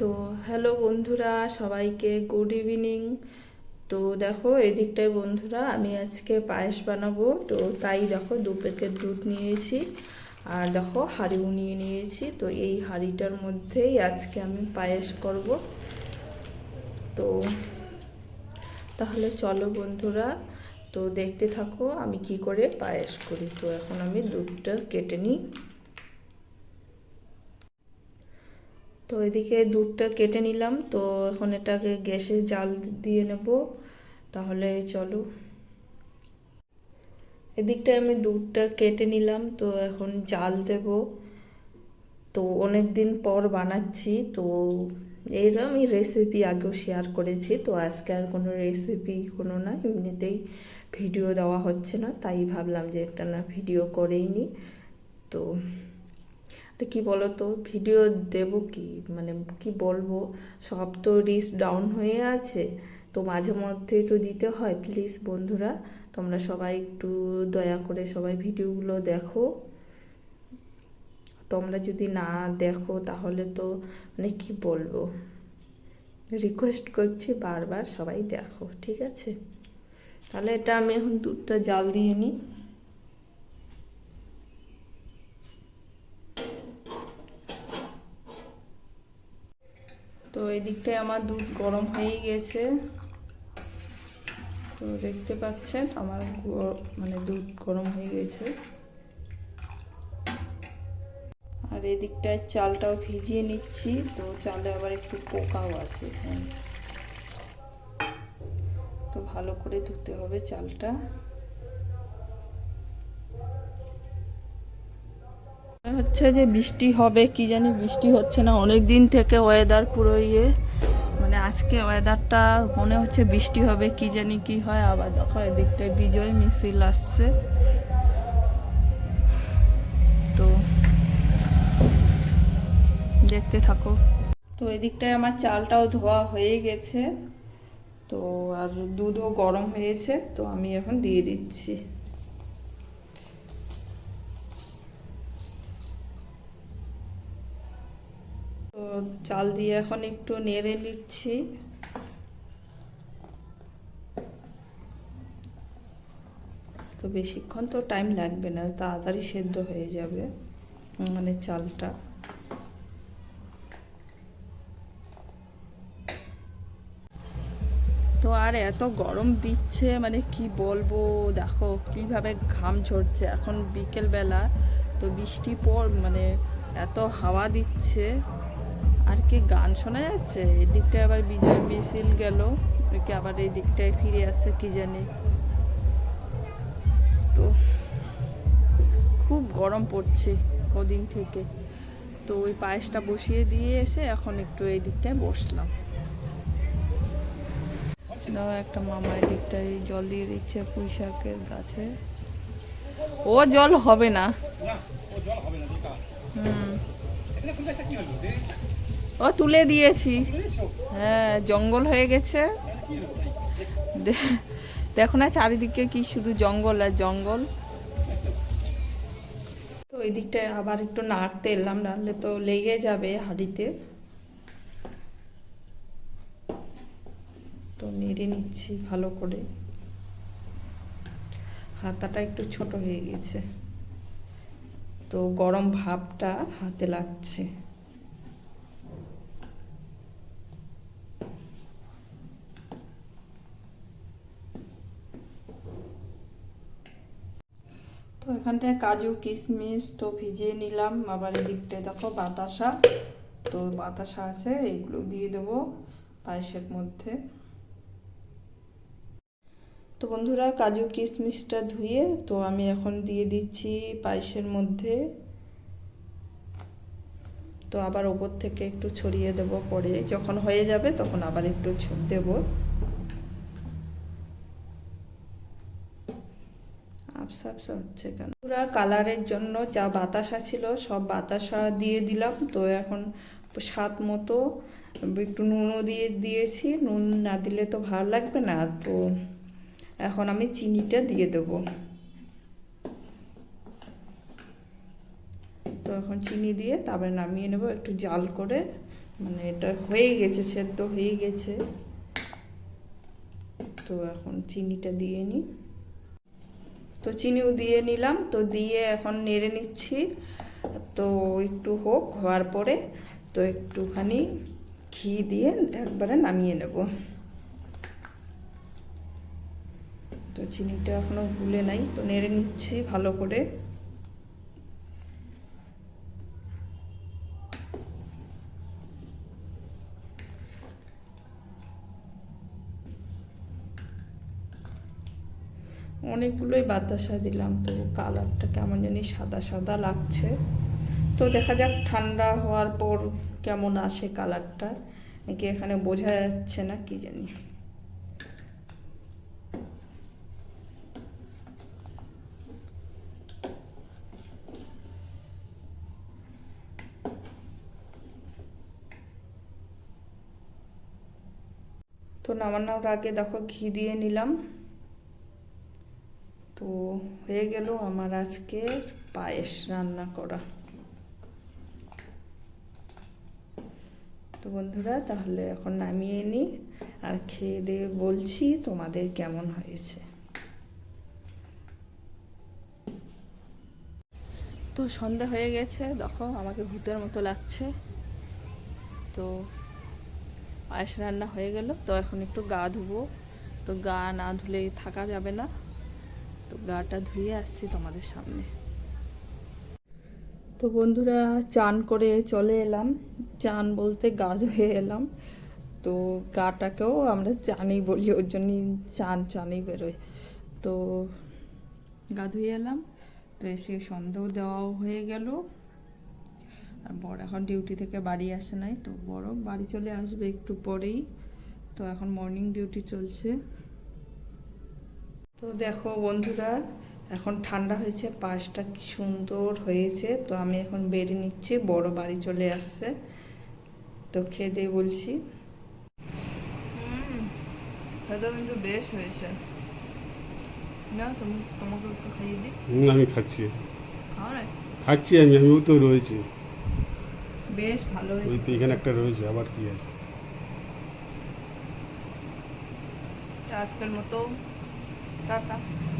তো হ্যালো বন্ধুরা, সবাইকে গুড ইভিনিং তো দেখো, এদিকটায় বন্ধুরা, আমি আজকে পায়েস বানাবো। তো তাই দেখো, দু প্যাকেট দুধ নিয়েছি। আর দেখো, হাঁড়িও নিয়ে নিয়েছি। তো এই হাঁড়িটার মধ্যেই আজকে আমি পায়েস করব। তো তাহলে চলো বন্ধুরা, তো দেখতে থাকো, আমি কি করে পায়েস করি। তো এখন আমি দুধটা কেটে নিই। তো এদিকে দুধটা কেটে নিলাম। তো এখন এটাকে গ্যাসে জাল দিয়ে নেব। তাহলে চলো। এদিকটায় আমি দুধটা কেটে নিলাম। তো এখন জাল দেব। তো অনেক দিন পর বানাচ্ছি। তো এর আমি রেসিপি আগেও শেয়ার করেছি। তো আজকে আর কোনো রেসিপি কোনো না, এমনিতেই ভিডিও দেওয়া হচ্ছে না। তাই ভাবলাম যে একটা না ভিডিও করেই নি। তো তো কি বলো তো ভিডিও দেব কি? মানে কি বলব? সব তো রিস ডাউন হয়ে আছে। তো মাঝে মধ্যেই তো দিতে হয় প্লিজ বন্ধুরা। তোমরা সবাই একটু দয়া করে সবাই ভিডিওগুলো দেখো। তোমরা যদি না দেখো, তাহলে তো মানে কি বলব? রিকোয়েস্ট করছি বারবার সবাই দেখো, ঠিক আছে? তাহলে এটা আমি এখন দুধটা জাল দিয়ে নিই। তো এই দিকটায় আমার দুধ গরম হয়ে গেছে। তো দেখতে পাচ্ছেন, আমার মানে দুধ গরম হয়ে গেছে। আর এদিকটায় চালটাও ভিজিয়ে নিচ্ছি, তো চালে আবার একটু পোকাও আছে হ্যাঁ। তো ভালো করে ধুতে হবে চালটা। হচ্ছে যে বৃষ্টি হবে, কি জানি বৃষ্টি হচ্ছে না। অনেক দিন থেকে ওয়েদার পুরো ইয়ে। মানে আজকে ওয়েদারটা মনে হচ্ছে বৃষ্টি হবে, কি জানি কি হয়। আবার দেখো এদিকটায় বিজয় মিছিল আসছে। তো দেখতে থাকো। তো এদিকটায় আমার চালটাও ধোয়া হয়ে গেছে। তো আর দুধও গরম হয়েছে, তো আমি এখন দিয়ে দিচ্ছি। তো চাল দিয়ে এখন একটু নেড়ে নিচ্ছি। তো বেশিক্ষণ তো টাইম লাগবে না, তাড়াতাড়ি সেদ্ধ হয়ে যাবে মানে চালটা। তো আর এত গরম দিচ্ছে মানে কি বলব, দেখো কীভাবে ঘাম ঝরছে। এখন বিকেলবেলা তো বৃষ্টি পর মানে এত হাওয়া দিচ্ছে। আর কি গান শোনা যাচ্ছে? এদিকটায় আবার বিজয় মিছিল গেল। কি আবার এই দিকটায় ফিরে আসছে কি জানি। তো খুব গরম পড়ছে কদিন থেকে। তো ওই পায়েসটা বসিয়ে দিয়ে এসে এখন একটু এই দিকটায় বসলাম। দাও, একটা মামা দিকটায় জল দিয়ে দিচ্ছে পুঁই শাকের গাছে। ও জল হবে না। হুম। ও, তুলে দিয়েছি। হ্যাঁ জঙ্গল হয়ে গেছে। দেখো না চারিদিকে কি শুধু জঙ্গল আর জঙ্গল। তো এই দিকটায় আবার একটু নাড়তে এলাম নাহলে তো লেগে যাবে হাঁড়িতে। তো নেড়ে নিচ্ছি ভালো করে। হাতাটা একটু ছোট হয়ে গেছে। তো গরম ভাবটা হাতে লাগছে। তো এখানটায় কাজু, কিশমিশ তো ভিজিয়ে নিলাম। আবার এদিকটায় দেখো বাতাসা। তো বাতাসা আছে, এগুলো দিয়ে দেবো পায়েসের মধ্যে। তো বন্ধুরা, কাজু, কিশমিশটা ধুয়ে তো আমি এখন দিয়ে দিচ্ছি পায়েসের মধ্যে। তো আবার ওপর থেকে একটু ছড়িয়ে দেব, পরে যখন হয়ে যাবে তখন আবার একটু দেবো। আফসা হচ্ছে কেন? পুরা কালারের জন্য যা বাতাসা ছিল, সব বাতাসা দিয়ে দিলাম। তো এখন স্বাদ মতো একটু নুনও দিয়ে দিয়েছি। নুন না দিলে তো ভালো লাগবে না। তো এখন আমি চিনিটা দিয়ে দেব। তো এখন চিনি দিয়ে তারপরে নামিয়ে নেব। একটু জাল করে। মানে এটা হয়ে গেছে, সেদ্ধ হয়ে গেছে। তো এখন চিনিটা দিয়ে নিই। তো চিনিও দিয়ে নিলাম, তো দিয়ে এখন নেড়ে নিচ্ছি। তো একটু হোক, হওয়ার পরে তো একটুখানি ঘি দিয়ে একবারে নামিয়ে নেব। তো চিনিটা এখনও ভুলে নাই, তো নেড়ে নিচ্ছি ভালো করে। অনেকগুলোই বাতাসা দিলাম, তো কালারটা কেমন জানি সাদা সাদা লাগছে। তো দেখা যাক, ঠান্ডা হওয়ার পর কেমন আসে কালারটা। নাকি এখানে বোঝা যাচ্ছে না, কি জানি। তো নামানোর আগে দেখো, ঘি দিয়ে নিলাম। তো হয়ে গেল আমার আজকে পায়েস রান্না করা। তো বন্ধুরা, তাহলে এখন নামিয়ে নিই আর খেয়ে দিয়ে বলছি তোমাদের কেমন হয়েছে। তো সন্ধ্যা হয়ে গেছে, দেখো আমাকে ভূতের মতো লাগছে। তো পায়েস রান্না হয়ে গেল, তো এখন একটু গা ধুবো। তো গা না ধুলে থাকা যাবে না। তো গাটা ধুয়ে আসছি তোমাদের সামনে। তো বন্ধুরা, চান করে চলে এলাম। চান বলতে গা ধুয়ে এলাম। তো গাটাকেও আমরা চানই বলি, ওর জন্যই চান চানই বেরোয়। তো গা ধুয়ে এলাম, তো এসে সন্দেহ দেওয়াও হয়ে গেল। আর বড় এখন ডিউটি থেকে বাড়ি আসে নাই, তো বড় বাড়ি চলে আসবে একটু পরেই। তো এখন মর্নিং ডিউটি চলছে। তো দেখো বন্ধুরা এখন ঠান্ডা হয়েছে পাশটা কি সুন্দর হয়েছে। তো আমি এখন বেরিয়ে নিচ্ছি বড় বাড়ি চলে আসছে। তো খেয়ে দিয়ে বলছি। কিন্তু বেশ হয়েছে। না তুমি তোমাকে একটু খাইয়ে দিই। আমি খাচ্ছি। খাচ্ছি আমি আমিও তো রয়েছি। বেশ ভালো হয়েছে। এখানে একটা রয়েছে আবার কি আছে? আজকের মতো 好的。